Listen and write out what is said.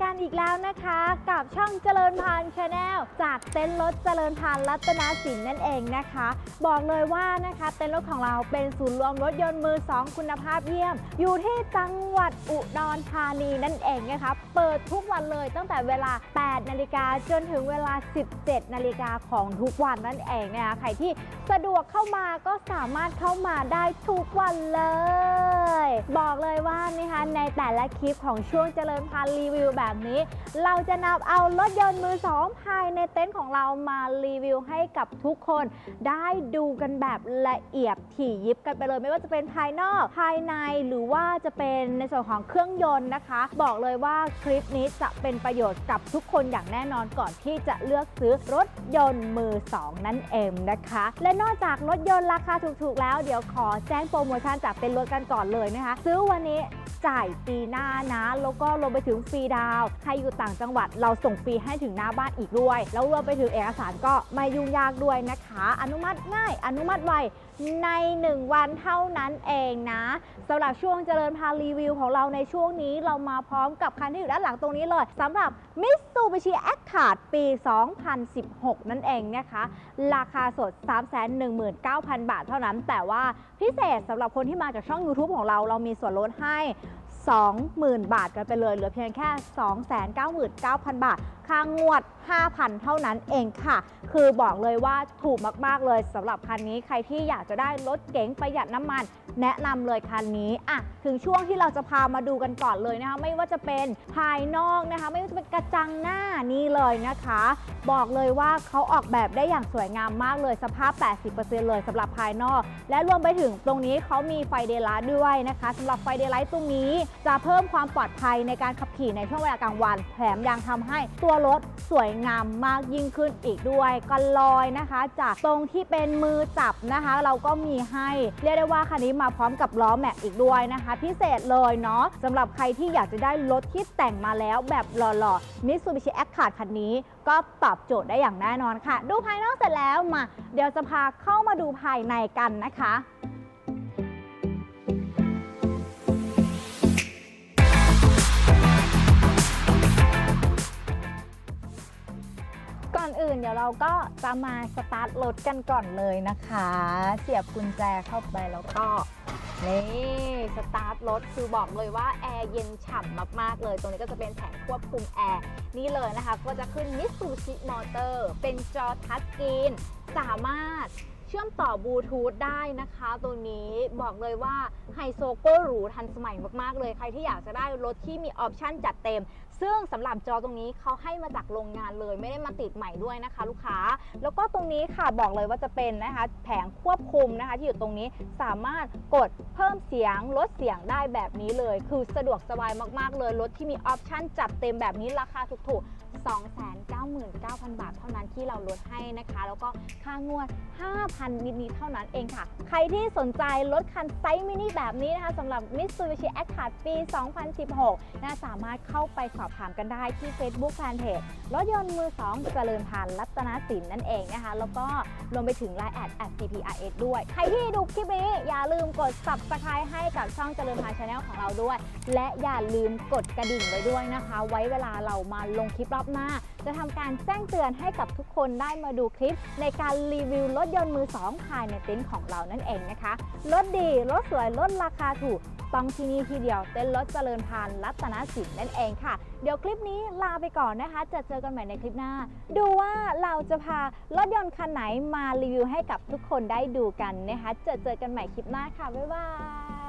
อีกแล้วนะคะ กับช่องเจริญพานชาแนลจากเต็นท์รถเจริญพานรัตนสินนั่นเองนะคะ บอกเลยว่านะคะ เต็นท์รถของเราเป็นศูนย์รวมรถยนต์มือสองคุณภาพเยี่ยม อยู่ที่จังหวัดอุดรธานีนั่นเองนะคะ เปิดทุกวันเลยตั้งแต่เวลา 8 นาฬิกาจนถึงเวลา 17 นาฬิกาของทุกวันนั่นเองนะคะใครที่สะดวกเข้ามาก็สามารถเข้ามาได้ทุกวันเลย บอกเลยว่านะคะในแต่ละคลิปของช่วงเจริญพานธ์รีวิวแบบนี้ เราจะนำเอารถยนต์มือสองภายในเต็นท์ของเรามารีวิวให้กับทุกคน ได้ดูกันแบบละเอียดถี่ยิบกันไปเลย ไม่ว่าจะเป็นภายนอกภายในหรือว่าจะเป็นในส่วนของเครื่องยนต์นะคะ บอกเลยว่าคลิปนี้จะเป็นประโยชน์กับทุกคนอย่างแน่นอนก่อนที่จะเลือกซื้อรถยนต์มือสองนั่นเองนะคะ และนอกจากรถยนต์ราคาถูกๆแล้วเดี๋ยวขอแจ้งโปรโมชั่นจากเต็นรถกันก่อนเลยนะคะ ซื้อวันนี้จ่ายปีหน้านะ แล้วก็รวมไปถึงฟรีดาวใครอยู่ต่างจังหวัดเราส่งฟรีให้ถึงหน้าบ้านอีกด้วย แล้วรวมไปถึงเอกสารก็ไม่ยุ่งยากด้วยนะคะ อนุมัติง่าย อนุมัติไวใน 1 วันเท่านั้นเองนะสำหรับช่วงเจริญพารีวิวของเราในช่วงนี้เรามาพร้อมกับคันที่อยู่ด้านหลังตรงนี้เลยสำหรับมิส Mitsubishi a c t a r d ปี 2016 นั่นเองนะคะ ราคาสด 319,000 บาทเท่านั้น แต่ว่าพิเศษสำหรับคนที่มาจากช่อง YouTube ของเรา เรามีส่วนลดให้ 20,000 บาทกันไปเลย เหลือเพียงแค่ 299,000 บาท ค่างวด 5,000 เท่านั้นเองค่ะ คือบอกเลยว่าถูกมาก ๆ เลยสำหรับคันนี้ใครที่อยากจะได้รถเก๋งประหยัดน้ำมัน แนะนำเลยคันนี้อะถึงช่วงที่เราจะพามาดูกันก่อนเลยนะคะ ไม่ว่าจะเป็นภายนอกนะคะ ไม่ว่าจะเป็นกระจังหน้านี่เลยนะคะ บอกเลยว่าเขาออกแบบได้อย่างสวยงามมากเลยสภาพ 80%เลยสำหรับภายนอก และรวมไปถึงตรงนี้เขามีไฟเดย์ไลท์ด้วยนะคะสำหรับไฟเดย์ไลท์ตรงนี้ จะเพิ่มความปลอดภัยในการขับขี่ในช่วงเวลากลางวันแถมยังทำให้ตัวรถสวยงามมากยิ่งขึ้นอีกด้วยกันลอยนะคะ จากตรงที่เป็นมือจับนะคะ เราก็มีให้เรียกได้ว่าคันนี้มาพร้อมกับล้อแม็กอีกด้วยนะคะ พิเศษเลยเนาะสำหรับใครที่อยากจะได้รถที่แต่งมาแล้วแบบหล่อๆ Mitsubishi a c t a r d คันนี้ก็ตอบโจทย์ได้อย่างแน่นอนค่ะ ดูภายนอกเสร็จแล้วมา เดี๋ยวจะพาเข้ามาดูภายในกันนะคะ เดี๋ยวเราก็จะมาสตาร์ทรถกันก่อนเลยนะคะ เสียบกุญแจเข้าไปแล้วก็นี่สตาร์ทรถคือบอกเลยว่าแอร์เย็นฉ่ำมากๆเลย ตรงนี้ก็จะเป็นแผงควบคุมแอร์นี่เลยนะคะ ก็จะขึ้น Mitsubishi Motor เป็นจอทัชสกรีนสามารถ เชื่อมต่อบลูทูธได้นะคะ ตัวนี้บอกเลยว่าไฮโซก้หรูทันสมัยมากๆ เลย ใครที่อยากจะได้รถที่มีออปชันจัดเต็ม ซึ่งสำหรับจอตรงนี้เขาให้มาจากโรงงานเลย ไม่ได้มาติดใหม่ด้วยนะคะ ลูกค้า แล้วก็ตรงนี้ค่ะบอกเลยว่าจะเป็นนะคะแผงควบคุมนะคะ ที่อยู่ตรงนี้สามารถกดเพิ่มเสียงลดเสียงได้แบบนี้เลย คือสะดวกสบายมากๆ เลยรถที่มีออปชันจัดเต็มแบบนี้ราคาถูกๆ299,000 บาทเท่านั้นที่เราลดให้นะคะ แล้วก็ค่างวด5,000นิดๆเท่านั้นเองค่ะ ใครที่สนใจรถคันไซส์มินิแบบนี้นะคะสำหรับ Mitsubishi a c t a r d ปี 2016นะสามารถเข้าไปสอบถามกันได้ที่ Facebook Fanpage รถยนต์มือ2เจริญพานธ์รัตนสินนั่นเองนะคะ แล้วก็รวมไปถึง Line แอด at CPRS ด้วย ใครที่ดูคลิปนี้อย่าลืมกด subscribe ให้กับช่องเจริญพานธ์ชาแนลของเราด้วย และอย่าลืมกดกระดิ่งไว้ด้วยนะคะ ไว้เวลาเรามาลงคลิปรอบหน้า จะทำการแจ้งเตือนให้กับทุกคนได้มาดูคลิปในการรีวิวรถยนต์มือสองภายในเต็นท์ของเรานั่นเองนะคะรถดีรถสวยรถราคาถูกต้องที่นี่ที่เดียวเต็นท์รถเจริญพานรัตนสินนั่นเองค่ะ เดี๋ยวคลิปนี้ลาไปก่อนนะคะ จะเจอกันใหม่ในคลิปหน้า ดูว่าเราจะพารถยนต์คันไหนมารีวิวให้กับทุกคนได้ดูกันนะคะ จะเจอกันใหม่คลิปหน้าค่ะ บ๊ายบาย